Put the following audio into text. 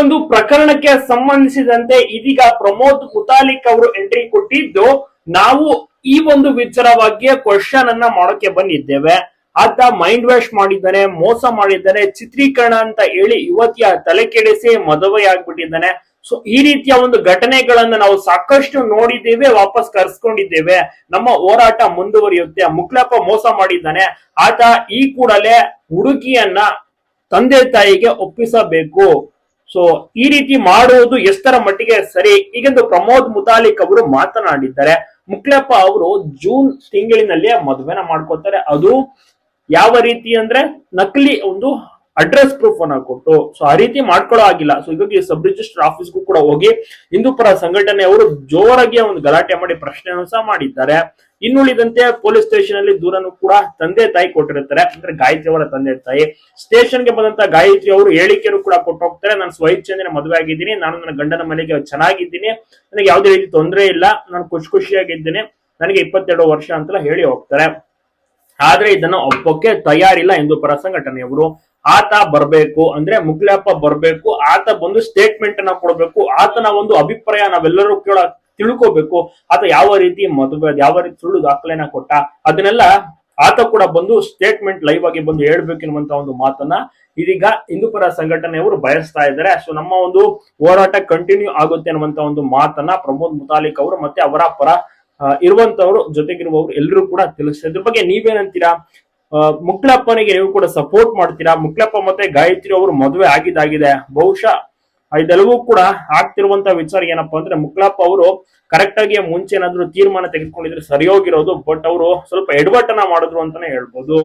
ಒಂದು ಪ್ರಕರಣಕ್ಕೆ ಸಂಬಂಧಿಸಿದಂತೆ ಇದೀಗ ಪ್ರಮೋದ್ ಮುತಾಲಿಕ್ ಅವರು ಎಂಟ್ರಿ ಕೊಟ್ಟಿದ್ದು, ನಾವು ಈ ಒಂದು ವಿಚಾರವಾಗಿ ಕ್ವಶನ್ ಅನ್ನ ಮಾಡೋಕೆ ಬಂದಿದ್ದೇವೆ. ಆತ ಮೈಂಡ್ ವಾಶ್ ಮಾಡಿದ್ದಾನೆ, ಮೋಸ ಮಾಡಿದ್ದಾನೆ, ಚಿತ್ರೀಕರಣ ಅಂತ ಹೇಳಿ ಯುವತಿಯ ತಲೆ ಕೆಡಿಸಿ ಮದುವೆ ಆಗ್ಬಿಟ್ಟಿದ್ದಾನೆ. ಸೊ ಈ ರೀತಿಯ ಒಂದು ಘಟನೆಗಳನ್ನ ನಾವು ಸಾಕಷ್ಟು ನೋಡಿದ್ದೇವೆ, ವಾಪಸ್ ಕರ್ಸ್ಕೊಂಡಿದ್ದೇವೆ. ನಮ್ಮ ಹೋರಾಟ ಮುಂದುವರಿಯುತ್ತೆ. ಮುಕ್ಲಪ್ಪ ಮೋಸ ಮಾಡಿದ್ದಾನೆ. ಆತ ಈ ಕೂಡಲೇ ಹುಡುಗಿಯನ್ನ ತಂದೆ ತಾಯಿಗೆ ಒಪ್ಪಿಸಬೇಕು. ಸೊ ಈ ರೀತಿ ಮಾಡುವುದು ಎಷ್ಟರ ಮಟ್ಟಿಗೆ ಸರಿ? ಈಗೆಂದು ಪ್ರಮೋದ್ ಮುತಾಲಿಕ್ ಅವರು ಮಾತನಾಡಿದ್ದಾರೆ. ಮುಕ್ಲಪ್ಪ ಅವರು ಜೂನ್ ತಿಂಗಳಿನಲ್ಲಿ ಮದುವೆನ ಮಾಡ್ಕೊತಾರೆ ಅದು ಯಾವ ರೀತಿ ಅಂದ್ರೆ ನಕಲಿ ಒಂದು ಅಡ್ರೆಸ್ ಪ್ರೂಫ್ ಅನ್ನ ಕೊಟ್ಟು. ಸೊ ಆ ರೀತಿ ಮಾಡ್ಕೊಳ್ಳೋ ಆಗಿಲ್ಲ ಸೊ ಹೀಗಾಗಿ ಸಬ್ ರಿಜಿಸ್ಟರ್ ಆಫೀಸ್ಗೂ ಕೂಡ ಹೋಗಿ ಹಿಂದೂ ಪರ ಸಂಘಟನೆಯವರು ಜೋರಾಗಿ ಒಂದು ಗಲಾಟೆ ಮಾಡಿ ಪ್ರಶ್ನೆಯನ್ನು ಸಹ ಮಾಡಿದ್ದಾರೆ. ಇನ್ನುಳಿದಂತೆ ಪೊಲೀಸ್ ಸ್ಟೇಷನ್ ಅಲ್ಲಿ ದೂರನ್ನು ಕೂಡ ತಂದೆ ತಾಯಿ ಕೊಟ್ಟಿರ್ತಾರೆ, ಅಂದ್ರೆ ಗಾಯತ್ರಿ ಅವರ ತಂದೆ ತಾಯಿ. ಸ್ಟೇಷನ್ಗೆ ಬಂದಂತ ಗಾಯತ್ರಿ ಅವರು ಹೇಳಿಕೆಯನ್ನು ಕೂಡ ಕೊಟ್ಟು ಹೋಗ್ತಾರೆ ನಾನು ಸ್ವಇಚ್ಛೆಯಿಂದ ಮದುವೆ ಆಗಿದ್ದೀನಿ. ನಾನು ನನ್ನ ಗಂಡನ ಮನೆಗೆ ಚೆನ್ನಾಗಿದ್ದೀನಿ. ನನಗೆ ಯಾವುದೇ ರೀತಿ ತೊಂದರೆ ಇಲ್ಲ. ನಾನು ಖುಷಿ ಖುಷಿಯಾಗಿದ್ದೀನಿ. ನನಗೆ ಇಪ್ಪತ್ತೆರಡು ವರ್ಷ ಅಂತ ಹೇಳಿ ಹೋಗ್ತಾರೆ. ಆದ್ರೆ ಇದನ್ನ ಒಪ್ಪಕ್ಕೆ ತಯಾರಿಲ್ಲ ಎಂದು ಪರ ಸಂಘಟನೆಯವರು ಆತ ಬರ್ಬೇಕು, ಅಂದ್ರೆ ಮುಕ್ಲಪ್ಪ ಬರ್ಬೇಕು. ಆತ ಬಂದು ಸ್ಟೇಟ್ಮೆಂಟ್ ಅನ್ನ ಕೊಡ್ಬೇಕು. ಆತನ ಒಂದು ಅಭಿಪ್ರಾಯ ನಾವೆಲ್ಲರೂ ಕೂಡ ತಿಳ್ಕೋಬೇಕು. ಆತ ಯಾವ ರೀತಿ ಮದುವೆ, ಯಾವ ರೀತಿ ಸುಳ್ಳು ದಾಖಲೆನ ಕೊಟ್ಟ, ಅದನ್ನೆಲ್ಲ ಆತ ಕೂಡ ಬಂದು ಸ್ಟೇಟ್ಮೆಂಟ್ ಲೈವ್ ಆಗಿ ಬಂದು ಹೇಳ್ಬೇಕೆನ್ನುವಂತ ಒಂದು ಮಾತನ್ನ ಇದೀಗ ಹಿಂದೂಪರ ಸಂಘಟನೆಯವರು ಬಯಸ್ತಾ ಇದ್ದಾರೆ. ಸೊ ನಮ್ಮ ಒಂದು ಹೋರಾಟ ಕಂಟಿನ್ಯೂ ಆಗುತ್ತೆ ಅನ್ನುವಂತ ಒಂದು ಮಾತನ್ನ ಪ್ರಮೋದ್ ಮುತಾಲಿಕ್ ಅವರು ಮತ್ತೆ ಅವರ ಪರ ಇರುವಂತವರು ಜೊತೆಗಿರುವವರು ಎಲ್ಲರೂ ಕೂಡ ತಿಳಿಸ್ತಾರೆ ಇದ್ರ ಬಗ್ಗೆ ನೀವೇನಂತೀರಾ? ಮುಕ್ಲಪ್ಪನಿಗೆ ನೀವು ಕೂಡ ಸಪೋರ್ಟ್ ಮಾಡ್ತೀರಾ? ಮುಕ್ಲಪ್ಪ ಮತ್ತೆ ಗಾಯತ್ರಿ ಅವರು ಮದುವೆ ಆಗಿದ್ದಾಗಿದೆ. ಬಹುಶಃ ಇದೆಲ್ಲವೂ ಕೂಡ ಆಗ್ತಿರುವಂತ ವಿಚಾರ ಏನಪ್ಪಾ ಅಂದ್ರೆ ಮುಕ್ಲಾಪ್ಪ ಅವರು ಕರೆಕ್ಟ್ ಆಗಿ ಮುಂಚೆ ಏನಾದ್ರು ತೀರ್ಮಾನ ತೆಗೆದುಕೊಂಡಿದ್ರೆ ಸರಿಯೋಗಿರೋದು ಬಟ್ ಅವರು ಸ್ವಲ್ಪ ಎಡವಟ್ಟನ ಮಾಡಿದ್ರು ಅಂತಾನೆ ಹೇಳ್ಬೋದು.